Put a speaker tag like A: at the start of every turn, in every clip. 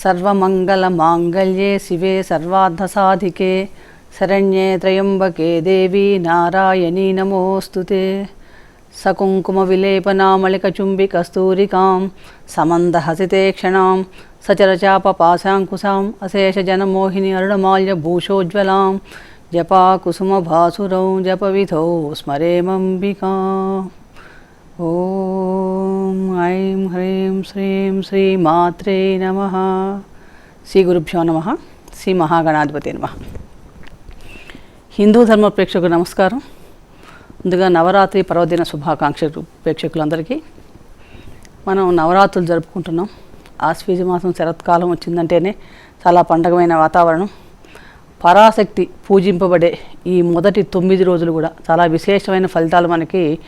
A: సర్వమంగళమాంగళ్యే శివే సర్వార్థసాధికే శరణ్యే త్రయంబకే దేవి నారాయణీ నమోస్తుతే సకుంకుమవిలేపనామళికచుంబికస్తూరికాం సమందహసితే క్షణాం సచరచాపపాశాంకుశాం అశేషజనమోహిని అరుణమాల్యభూషోజ్వలాం జపాకుసుమభాసురౌ జపవిధౌ స్మరేమంబికా ఓం ఐం హ్రీం శ్రీం మాత్రే నమ. శ్రీ గురుభ్యో నమ. శ్రీ మహాగణాధిపతి నమ. హిందూ ధర్మ ప్రేక్షకులకు నమస్కారం. ముందుగా నవరాత్రి పర్వదిన శుభాకాంక్షలు ప్రేక్షకులందరికీ. మనం నవరాత్రులు జరుపుకుంటున్నాం. ఆశ్వీజ మాసం శరత్కాలం వచ్చిందంటేనే చాలా పండగమైన వాతావరణం. పరాశక్తి పూజింపబడే ఈ మొదటి తొమ్మిది రోజులు కూడా చాలా విశేషమైన ఫలితాలు మనకి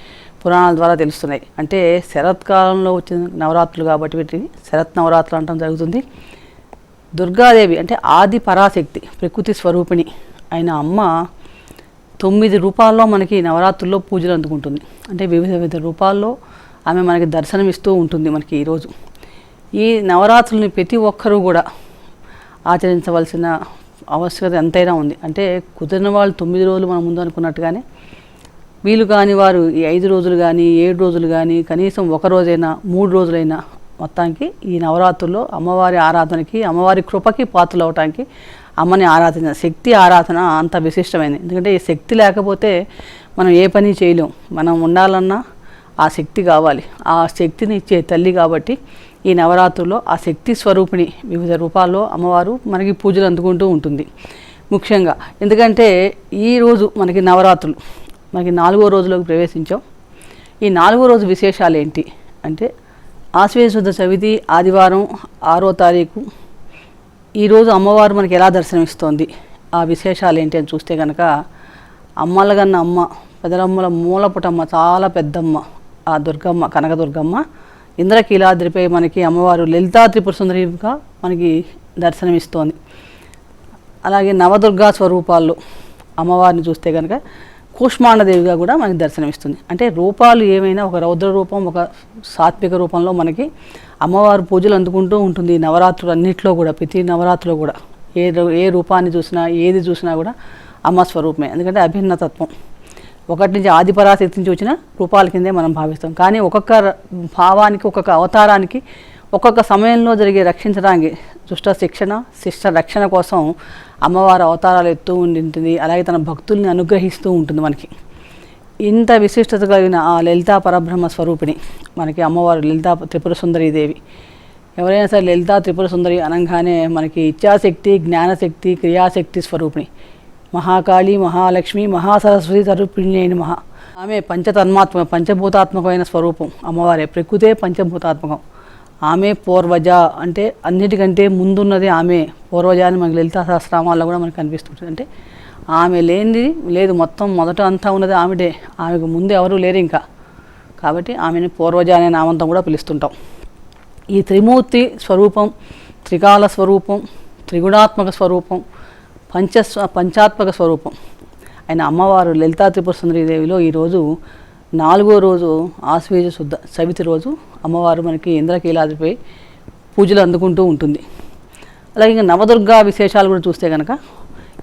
A: పురాణాల ద్వారా తెలుస్తున్నాయి. అంటే శరత్కాలంలో వచ్చిన నవరాత్రులు కాబట్టి వీటిని శరత్ నవరాత్రులు అంటాం జరుగుతుంది. దుర్గాదేవి అంటే ఆది పరాశక్తి ప్రకృతి స్వరూపిణి అయిన అమ్మ తొమ్మిది రూపాల్లో మనకి నవరాత్రుల్లో పూజలు అందుకుంటుంది. అంటే వివిధ వివిధ రూపాల్లో ఆమె మనకి దర్శనమిస్తూ ఉంటుంది మనకి ఈరోజు ఈ నవరాత్రుల్ని ప్రతి ఒక్కరూ కూడా ఆచరించవలసిన ఆవశ్యకత ఎంతైనా ఉంది. అంటే కుదిరిన వాళ్ళు తొమ్మిది రోజులు మనం ముందు అనుకున్నట్టుగానే వీలు కాని వారు ఈ ఐదు రోజులు కానీ ఏడు రోజులు కానీ కనీసం ఒక రోజైనా మూడు రోజులైనా మొత్తానికి ఈ నవరాత్రుల్లో అమ్మవారి ఆరాధనకి అమ్మవారి కృపకి పాత్రలు అవటానికి అమ్మని ఆరాధన శక్తి ఆరాధన అంత విశిష్టమైనది ఎందుకంటే ఈ శక్తి లేకపోతే మనం ఏ పని చేయలేం. మనం ఉండాలన్నా ఆ శక్తి కావాలి. ఆ శక్తిని ఇచ్చే తల్లి కాబట్టి ఈ నవరాత్రుల్లో ఆ శక్తి స్వరూపిణి వివిధ రూపాల్లో అమ్మవారు మనకి పూజలు అందుకుంటూ ఉంటుంది. ముఖ్యంగా ఎందుకంటే ఈరోజు మనకి నవరాత్రులు. మనకి నాలుగో రోజులోకి ప్రవేశించాం. ఈ నాలుగో రోజు విశేషాలు ఏంటి అంటే ఆశ్వేజ శుద్ధ చవితి ఆదివారం ఆరో తారీఖు. ఈరోజు అమ్మవారు మనకి ఎలా దర్శనమిస్తోంది? ఆ విశేషాలు ఏంటి అని చూస్తే కనుక అమ్మలగన్న అమ్మ పెదలమ్మల మూలపుటమ్మ చాలా పెద్దమ్మ ఆ దుర్గమ్మ కనకదుర్గమ్మ ఇంద్రకీలాద్రిపై మనకి అమ్మవారు లలితా త్రిపుర సుందరిగా మనకి దర్శనమిస్తోంది. అలాగే నవదుర్గా స్వరూపాల్లో అమ్మవారిని చూస్తే కనుక కూష్మాండదేవిగా కూడా మనకి దర్శనమిస్తుంది. అంటే రూపాలు ఏమైనా ఒక రౌద్ర రూపం ఒక సాత్విక రూపంలో మనకి అమ్మవారు పూజలు అందుకుంటూ ఉంటుంది. నవరాత్రులు అన్నింటిలో కూడా ప్రతి నవరాత్రిలో కూడా. ఏ ఏ రూపాన్ని చూసినా ఏది చూసినా కూడా అమ్మ స్వరూపమే. ఎందుకంటే అభిన్నతత్వం ఒకటి నుంచి ఆదిపరాశక్తి నుంచి వచ్చిన రూపాల కిందే మనం భావిస్తాం. కానీ ఒక్కొక్క భావానికి ఒక్కొక్క అవతారానికి ఒక్కొక్క సమయంలో జరిగే రక్షించడానికి దుష్ట శిక్షణ శిష్ట రక్షణ కోసం అమ్మవారు అవతారాలు ఎత్తూ ఉంటుంది అలాగే తన భక్తుల్ని అనుగ్రహిస్తూ ఉంటుంది మనకి. ఇంత విశిష్టత కలిగిన ఆ లలితా పరబ్రహ్మ స్వరూపిణి మనకి అమ్మవారు లలితా త్రిపుర సుందరి దేవి. ఎవరైనా సరే లలితా త్రిపుర సుందరి అనగానే మనకి ఇచ్ఛాశక్తి జ్ఞానశక్తి క్రియాశక్తి స్వరూపిణి. మహాకాళి మహాలక్ష్మి మహాసరస్వతి తరుపిణి అయిన మహా. ఆమె పంచతన్మాత్మ పంచభూతాత్మకమైన స్వరూపం. అమ్మవారే ప్రకృతే పంచభూతాత్మకం. ఆమె పూర్వజ అంటే అన్నిటికంటే ముందున్నది ఆమె పూర్వజ అని మనకి లలితా సహస్రామాల్లో కూడా మనకు కనిపిస్తుంటుంది. అంటే ఆమె లేనిది లేదు మొత్తం మొదట అంతా ఉన్నది ఆమెడే ఆమెకు ముందు ఎవరూ లేరు ఇంకా. కాబట్టి ఆమెను పూర్వజ అనే నామంతో కూడా పిలుస్తుంటాం. ఈ త్రిమూర్తి స్వరూపం త్రికాల స్వరూపం త్రిగుణాత్మక స్వరూపం పంచ పంచాత్మక స్వరూపం. అయిన అమ్మవారు లలితా త్రిపుర సుందరీదేవిలో ఈరోజు నాలుగో రోజు ఆశ్వేజ శుద్ధ చవితి రోజు అమ్మవారు మనకి ఇంద్రకీలాదిపై పూజలు అందుకుంటూ ఉంటుంది. అలాగే ఇంకా నవదుర్గా విశేషాలు కూడా చూస్తే కనుక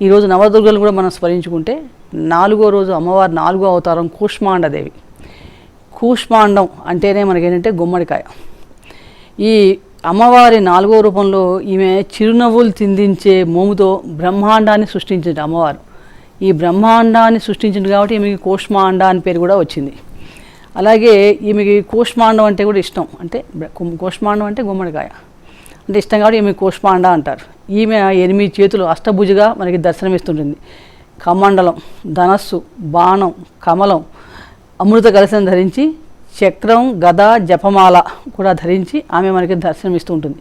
A: ఈరోజు నవదుర్గలు కూడా మనం స్మరించుకుంటే నాలుగో రోజు అమ్మవారి నాలుగో అవతారం కూష్మాండదేవి. కూష్మాండం అంటేనే మనకేంటంటే గుమ్మడికాయ. ఈ అమ్మవారి నాలుగో రూపంలో ఈమె చిరునవ్వులు చిందించే మోముతో బ్రహ్మాండాన్ని సృష్టించింది అమ్మవారు. ఈ బ్రహ్మాండాన్ని సృష్టించింది కాబట్టి ఈమెకి కోష్మాండ అని పేరు కూడా వచ్చింది. అలాగే ఈమెకి కూష్మాండం అంటే కూడా ఇష్టం. అంటే కోష్మాండం అంటే గుమ్మడికాయ. అంటే ఇష్టం కాబట్టి ఈమె కోష్మాండ అంటారు. ఈమె ఎనిమిది చేతులు అష్టభుజగా మనకి దర్శనమిస్తుంటుంది. కమండలం ధనస్సు బాణం కమలం అమృత కలశం ధరించి చక్రం గద జపమాల కూడా ధరించి ఆమె మనకి దర్శనమిస్తూ ఉంటుంది.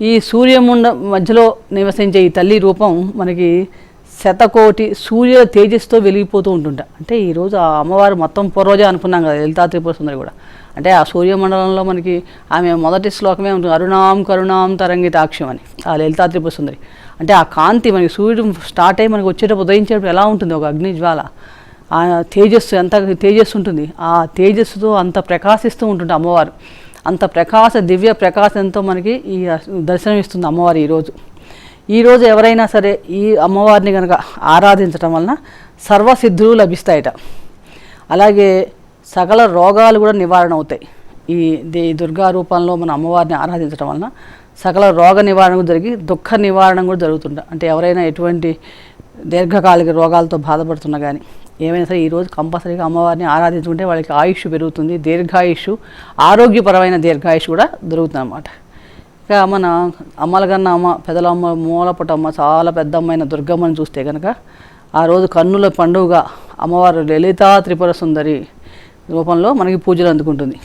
A: ఈ సూర్యముండ మధ్యలో నివసించే ఈ తల్లి రూపం మనకి శతకోటి సూర్య తేజస్తో వెలిగిపోతూ ఉంటుంట. అంటే ఈరోజు ఆ అమ్మవారు మొత్తం పూర్వజ అనుకున్నాం కదా లలితా త్రిపుర సుందరి కూడా. అంటే ఆ సూర్యమండలంలో మనకి ఆమె మొదటి శ్లోకమే ఉంటుంది అరుణాం కరుణాం తరంగితాక్షం అని ఆ లలితా త్రిపుర సుందరి. అంటే ఆ కాంతి మనకి సూర్యుడు స్టార్ట్ అయ్యి మనకి వచ్చేటప్పుడు ఉదయించేటప్పుడు ఎలా ఉంటుంది? ఒక అగ్ని జ్వాల. ఆ తేజస్సు ఎంత తేజస్సు ఉంటుంది? ఆ తేజస్సుతో అంత ప్రకాశిస్తూ ఉంటుంది అమ్మవారు. అంత ప్రకాశ దివ్య ప్రకాశంతో మనకి ఈ దర్శనం ఇస్తుంది అమ్మవారు ఈరోజు ఈరోజు ఎవరైనా సరే ఈ అమ్మవారిని కనుక ఆరాధించటం వలన సర్వసిద్ధులు లభిస్తాయట. అలాగే సకల రోగాలు కూడా నివారణ అవుతాయి ఈ దే దుర్గా రూపంలో మన అమ్మవారిని ఆరాధించడం వలన సకల రోగ నివారణ జరిగి దుఃఖ నివారణ కూడా జరుగుతుంది అంటే ఎవరైనా ఎటువంటి దీర్ఘకాలిక రోగాలతో బాధపడుతున్నా కానీ ఏమైనా సరే ఈరోజు కంపల్సరీగా అమ్మవారిని ఆరాధించుకుంటే వాళ్ళకి ఆయుష్ పెరుగుతుంది దీర్ఘాయుష్ ఆరోగ్యపరమైన దీర్ఘాయుష్ కూడా దొరుకుతుంది అన్నమాట ఇక మన అమ్మలగన్న అమ్మ పెదలమ్మ మూలపటమ్మ చాలా పెద్ద అమ్మైన దుర్గమ్మని చూస్తే కనుక ఆ రోజు కన్నుల పండుగ అమ్మవారు లలితా త్రిపుర సుందరి రూపంలో మనకి పూజలు అందుకుంటుంది.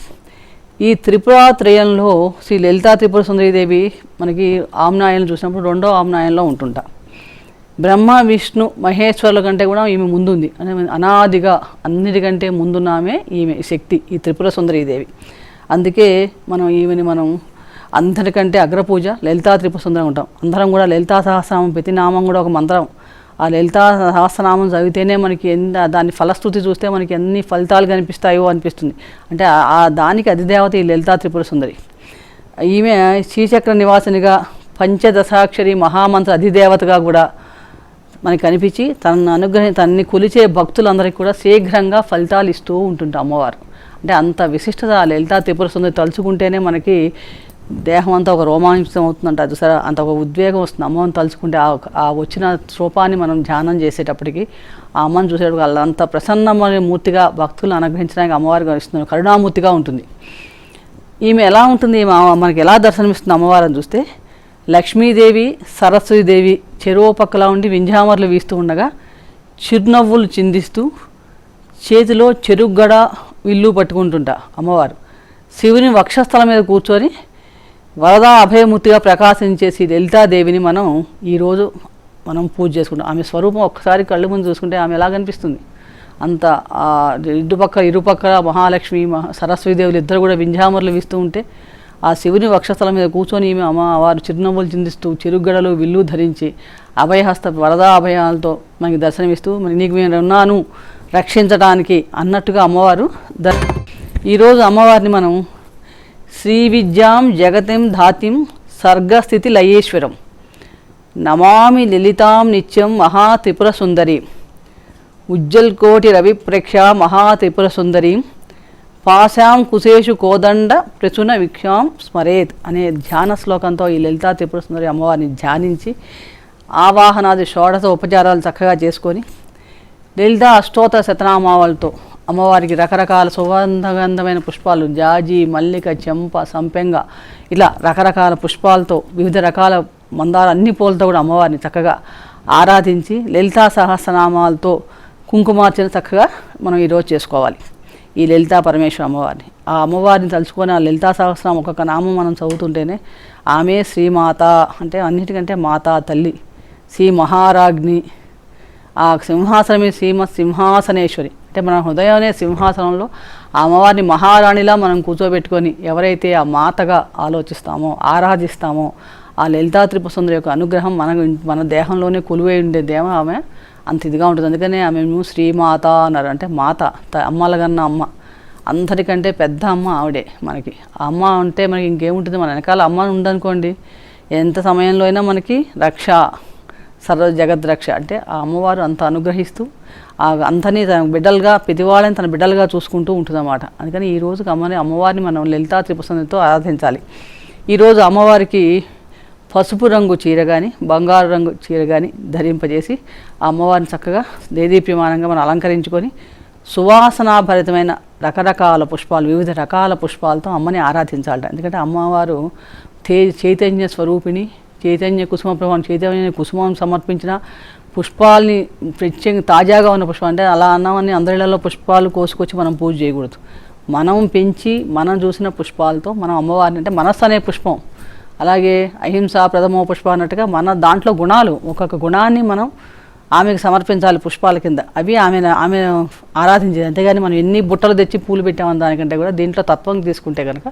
A: ఈ త్రిపురాత్రయంలో శ్రీ లలితా త్రిపుర సుందరీదేవి మనకి ఆమ్నాయం చూసినప్పుడు రెండో ఆమ్నాయంలో ఉంటుంటా. బ్రహ్మ విష్ణు మహేశ్వరుల కంటే కూడా ఈమె ముందుంది. అనే అనాదిగా అన్నిటికంటే ముందున్నామే ఈమె శక్తి ఈ త్రిపుర సుందరీదేవి అందుకే మనం ఈమెని మనం అందరికంటే అగ్రపూజ లలితా త్రిపుర సుందరం ఉంటాం. అందరం కూడా లలితా సహస్రనామం ప్రతి నామం కూడా ఒక మంత్రం. ఆ లలితా సహస్రనామం చదివితేనే మనకి ఎంత దాని ఫలస్థుతి చూస్తే మనకి ఎన్ని ఫలితాలు కనిపిస్తాయో అనిపిస్తుంది. అంటే ఆ- దానికి అధిదేవత ఈ లలితా త్రిపుర సుందరి ఈమె శ్రీచక్ర నివాసినిగా పంచదశాక్షరి మహామంత్ర అధిదేవతగా కూడా మనకి కనిపించి తనను అనుగ్రహం తనని కొలిచే భక్తులందరికీ కూడా శీఘ్రంగా ఫలితాలు ఇస్తూ ఉంటుంట అమ్మవారు. అంటే అంత విశిష్టత ఆ లలితా త్రిపుర సుందరి తలుచుకుంటేనే మనకి దేహం అంతా ఒక రోమాంచం అవుతుందంట. చూసారా అంత ఒక ఉద్వేగం వస్తుంది. అమ్మని తలుచుకుంటే ఆ ఆ వచ్చిన రూపాన్ని మనం ధ్యానం చేసేటప్పటికి ఆ అమ్మని చూసేటప్పుడు అంత ప్రసన్నమైన మూర్తిగా భక్తులను అనుగ్రహించడానికి అమ్మవారు కనిపిస్తుంది కరుణామూర్తిగా ఉంటుంది. ఈమె ఎలా ఉంటుంది? మనకి ఎలా దర్శనమిస్తుంది అమ్మవారిని చూస్తే లక్ష్మీదేవి సరస్వతీదేవి చెరువు పక్కలా ఉండి వింజామర్లు వీస్తూ ఉండగా చిరునవ్వులు చిందిస్తూ చేతిలో చెరుగ్గడ విల్లు పట్టుకుంటుంటా అమ్మవారు. శివుని వక్షస్థలం మీద కూర్చొని వరదా అభయమూర్తిగా ప్రకాశించేసి లలితాదేవిని మనం ఈరోజు మనం పూజ చేసుకుంటాం. ఆమె స్వరూపం ఒక్కసారి కళ్ళు ముందు చూసుకుంటే ఆమె ఎలా కనిపిస్తుంది? అంత ఇటుపక్క ఇరుపక్కల మహాలక్ష్మి మహా సరస్వతీదేవులు ఇద్దరు కూడా వింజామరులు వీస్తూ ఉంటే ఆ శివుని వక్షస్థలం మీద కూర్చొని ఈమె అమ్మ వారు చిరునవ్వులు చిందిస్తూ చిరుగడలు విల్లు ధరించి అభయహస్త వరదా అభయాలతో మనకి దర్శనమిస్తూ మరి నీకు నేను ఉన్నాను రక్షించడానికి అన్నట్టుగా అమ్మవారు ద ఈరోజు అమ్మవారిని మనం శ్రీ విద్యాం జగతిం ధాతిం సర్గస్థితి లయేశ్వరం నమామి లలితాం నిత్యం మహా త్రిపుర సుందరి ఉజ్జల్ కోటి రవిప్రేక్ష మహా త్రిపుర సుందరి పాశాం కుశేషు కోదండ ప్రచున విక్షాం స్మరేత్ అనే ధ్యాన శ్లోకంతో ఈ లలితా త్రిపుర సుందరి అమ్మవారిని ధ్యానించి ఆవాహనాది షోడశ ఉపచారాలు చక్కగా చేసుకొని లలిత అష్టోత్తర శతనామావలతో అమ్మవారికి రకరకాల సుగంధగంధమైన పుష్పాలు జాజి మల్లిక చెంప సంపెంగ ఇలా రకరకాల పుష్పాలతో వివిధ రకాల మందార అన్ని పూలతో కూడా అమ్మవారిని చక్కగా ఆరాధించి లలితా సహస్రనామాలతో కుంకుమార్చన చక్కగా మనం ఈరోజు చేసుకోవాలి. ఈ లలితా పరమేశ్వర అమ్మవారిని. ఆ అమ్మవారిని తలుచుకొని ఆ లలితా సహస్రం ఒక్కొక్క నామం మనం చదువుతుంటేనే ఆమె శ్రీమాత అంటే అన్నిటికంటే మాతా తల్లి శ్రీ మహారాజ్ని ఆ సింహాసనమే శ్రీమ సింహాసనేశ్వరి. అంటే మన హృదయమే సింహాసనంలో ఆ అమ్మవారిని మహారాణిలా మనం కూర్చోబెట్టుకొని ఎవరైతే ఆ మాతగా ఆలోచిస్తామో ఆరాధిస్తామో ఆ లలితా సుందరి యొక్క అనుగ్రహం మన మన దేహంలోనే కొలువై ఉండే దేవ ఆమె అంత ఇదిగా ఉంటుంది. అందుకనే ఆమె శ్రీమాత అన్నారు. అంటే మాత అమ్మలగన్న అమ్మ. అందరికంటే పెద్ద అమ్మ ఆవిడే మనకి. ఆ అమ్మ అంటే మనకి ఇంకేముంటుంది? మన వెనకాల అమ్మ ఉందనుకోండి ఎంత సమయంలో అయినా మనకి రక్ష సర్వ జగద్రక్ష అంటే ఆ అమ్మవారు అంత అనుగ్రహిస్తూ ఆ అంతని తన బిడ్డలుగా ప్రతివాళ్ళని తన బిడ్డలుగా చూసుకుంటూ ఉంటుందన్నమాట. అందుకని ఈ రోజు అమ్మని అమ్మవారిని మనం లలితా త్రిపుసంతో ఆరాధించాలి. ఈరోజు అమ్మవారికి పసుపు రంగు చీర కానీ బంగారు రంగు చీర కానీ ధరింపజేసి ఆ అమ్మవారిని చక్కగా దేదీప్యమానంగా మనం అలంకరించుకొని సువాసనాభరితమైన రకరకాల పుష్పాలు వివిధ రకాల పుష్పాలతో అమ్మని ఆరాధించాలట. ఎందుకంటే అమ్మవారు తే చైతన్య స్వరూపిణి చైతన్య కుసుమ ప్రభావం చైతన్య కుసుమం సమర్పించిన పుష్పాలని ప్రత్యేక తాజాగా ఉన్న పుష్పం అంటే అలా అన్నామని అందరిలో పుష్పాలు కోసుకొచ్చి మనం పూజ చేయకూడదు. మనం పెంచి మనం చూసిన పుష్పాలతో మనం అమ్మవారిని అంటే మనస్సు అనే పుష్పం. అలాగే అహింస ప్రథమో పుష్ప అన్నట్టుగా మన దాంట్లో గుణాలు ఒక్కొక్క గుణాన్ని మనం ఆమెకు సమర్పించాలి పుష్పాల కింద. అవి ఆమె ఆమె ఆరాధించేది. అంతేగాని మనం ఎన్ని బుట్టలు తెచ్చి పూలు పెట్టామని దానికంటే కూడా దీంట్లో తత్వం తీసుకుంటే కనుక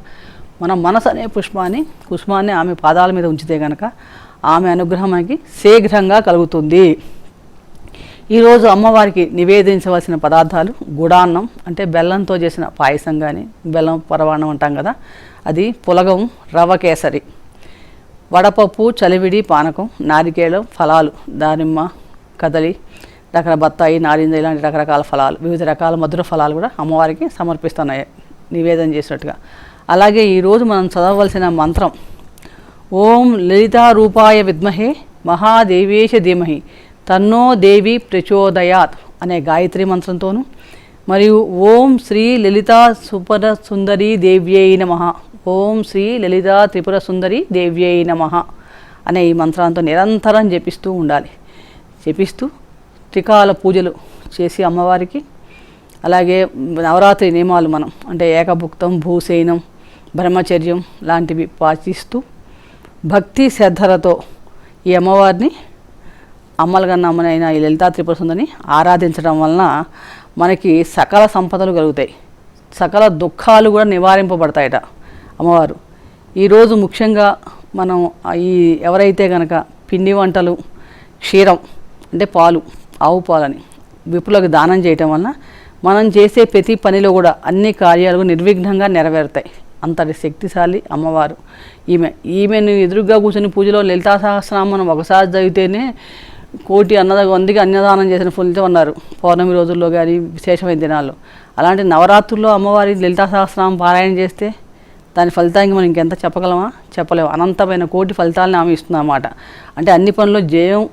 A: మనం మనసు అనే పుష్పాన్ని పుష్పాన్ని ఆమె పాదాల మీద ఉంచితే కనుక ఆమె అనుగ్రహం మనకి శీఘ్రంగా కలుగుతుంది. ఈరోజు అమ్మవారికి నివేదించవలసిన పదార్థాలు గుడాన్నం అంటే బెల్లంతో చేసిన పాయసం కానీ బెల్లం పరవాణం అంటాం కదా అది పులగం రవ కేసరి వడపప్పు చలివిడి పానకం నారికేళం ఫలాలు దానిమ్మ కదలి రకరకాల బత్తాయి నారింజ ఇలాంటి రకరకాల ఫలాలు వివిధ రకాల మధుర ఫలాలు కూడా అమ్మవారికి సమర్పిస్తున్నాయి. నివేదన చేసినట్టుగా. అలాగే ఈరోజు మనం చదవవలసిన మంత్రం. ఓం లలితారూపాయ విద్మహే మహాదేవేశ ధీమహి తన్నో దేవి ప్రచోదయాత్ అనే గాయత్రి మంత్రంతోనూ మరియు ఓం శ్రీ లలితా సుపర సుందరి దేవ్యై నమ. ఓం శ్రీ లలితా త్రిపుర సుందరి దేవ్యై నమ అనే ఈ మంత్రాలతో నిరంతరం జపిస్తూ ఉండాలి. జపిస్తూ త్రికాల పూజలు చేసి అమ్మవారికి అలాగే నవరాత్రి నియమాలు మనం అంటే ఏకభుక్తం భూసేనం బ్రహ్మచర్యం లాంటివి పాటిస్తూ భక్తి శ్రద్ధలతో ఈ అమ్మవారిని అమ్మలగన్న అమ్మనైన ఈ లలితా త్రిపుర సుందరిని ఆరాధించడం వలన మనకి సకల సంపదలు కలుగుతాయి. సకల దుఃఖాలు కూడా నివారింపబడతాయట అమ్మవారు. ఈరోజు ముఖ్యంగా మనం ఈ ఎవరైతే కనుక పిండి వంటలు క్షీరం అంటే పాలు ఆవు పాలని విపులకు దానం చేయటం వలన మనం చేసే ప్రతి పనిలో కూడా అన్ని కార్యాలు నిర్విఘ్నంగా నెరవేరుతాయి. అంతటి శక్తిశాలి అమ్మవారు. ఈమె ఈమెను ఎదురుగా కూర్చొని పూజలో లలితా సహస్రనామం మనం ఒకసారి చదివితేనే కోటి అన్నద వందికి అన్నదానం చేసిన ఫలితం అన్నారు. పౌర్ణమి రోజుల్లో కానీ విశేషమైన దినాల్లో. అలాంటి నవరాత్రుల్లో అమ్మవారి లలితా సహస్రనామం పారాయణ చేస్తే దాని ఫలితానికి మనం ఇంకెంత చెప్పగలమా? చెప్పలేము అనంతమైన కోటి ఫలితాలను ఆమె ఇస్తుందన్నమాట. అంటే అన్ని పనుల్లో జయం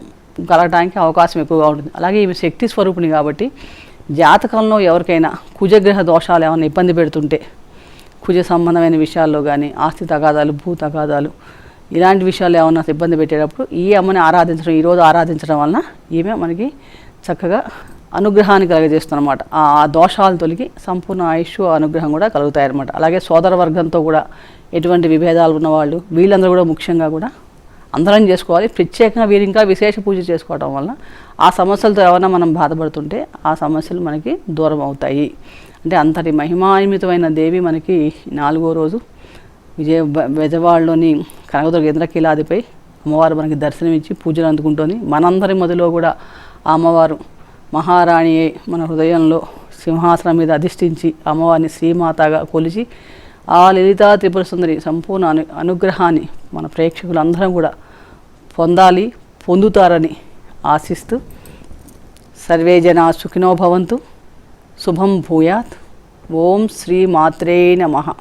A: కలగడానికి అవకాశం ఎక్కువగా ఉంటుంది. అలాగే ఈమె శక్తి స్వరూపిణి కాబట్టి జాతకంలో ఎవరికైనా కుజగ్రహ దోషాలు ఏమైనా ఇబ్బంది పెడుతుంటే కుజ సంబంధమైన విషయాల్లో కానీ ఆస్తి తగాదాలు భూ తగాదాలు ఇలాంటి విషయాలు ఏమన్నా ఇబ్బంది పెట్టేటప్పుడు ఈ అమ్మని ఆరాధించడం ఈరోజు ఆరాధించడం వలన ఈమె మనకి చక్కగా అనుగ్రహాన్ని కలగజేస్తుందన్నమాట. ఆ ఆ దోషాలు తొలగి సంపూర్ణ ఆయుష్ అనుగ్రహం కూడా కలుగుతాయి అనమాట అలాగే సోదర వర్గంతో కూడా ఎటువంటి విభేదాలు ఉన్నవాళ్ళు వీళ్ళందరూ కూడా ముఖ్యంగా కూడా అందరం చేసుకోవాలి. ప్రత్యేకంగా వీరు ఇంకా విశేష పూజ చేసుకోవడం వలన ఆ సమస్యలతో ఏమైనా మనం బాధపడుతుంటే ఆ సమస్యలు మనకి దూరం అవుతాయి అంటే అంతటి మహిమాన్వితమైన దేవి మనకి నాలుగో రోజు. విజయ బెజవాడలోని కనకదుర్గ ఇంద్రకీలాదిపై అమ్మవారు మనకి దర్శనమిచ్చి పూజలు అందుకుంటుంది. మనందరి మదిలో కూడా ఆ అమ్మవారు మహారాణి మన హృదయంలో సింహాసనం మీద అధిష్ఠించి అమ్మవారిని శ్రీమాతగా కొలిచి ఆ లలితా త్రిపుర సుందరి సంపూర్ణ అను అనుగ్రహాన్ని మన ప్రేక్షకులందరం కూడా పొందాలి పొందుతారని ఆశిస్తూ. సర్వే జనా సుఖినో భవంతు. शुभम भूयात। ओम श्री मात्रे नमः।